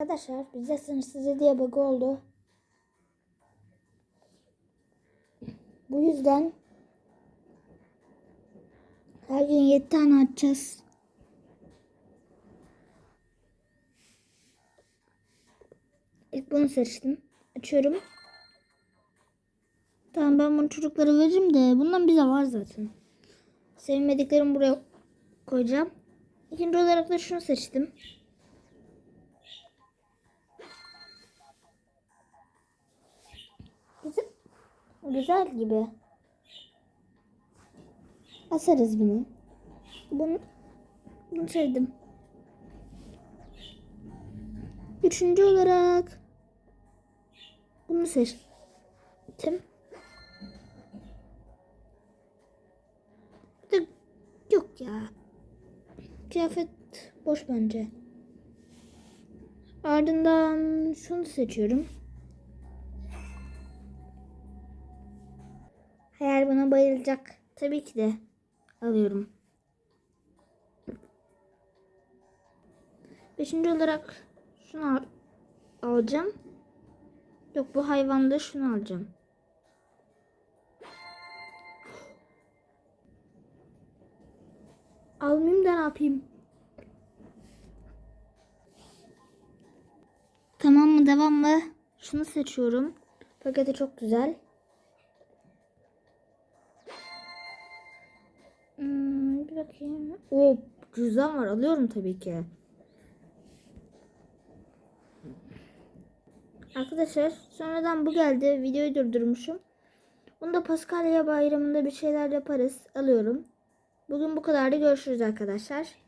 Arkadaşlar bize sınırsız diye bug oldu. Bu yüzden her gün 7 tane açacağız. İlk bunu seçtim. Açıyorum. Tamam ben bunu çocuklara veririm de bundan bize var zaten. Sevmediklerimi buraya koyacağım. İkinci olarak da şunu seçtim. Güzel, güzel gibi. Asarız bunu. Bunu, bunu sevdim. Üçüncü olarak bunu seçtim. Yok ya. Kıyafet boş bence. Ardından şunu seçiyorum. Hayal buna bayılacak. Tabii ki de alıyorum. Beşinci olarak şunu al- alacağım. Yok bu hayvanda şunu alacağım. Almayayım da ne yapayım? Tamam mı devam mı? Şunu seçiyorum. Paketi çok güzel. Bakayım. O cüzdan var. Alıyorum tabii ki. Arkadaşlar sonradan bu geldi. Videoyu durdurmuşum. Bunu da Paskalya bayramında bir şeyler yaparız. Alıyorum. Bugün bu kadar da görüşürüz arkadaşlar.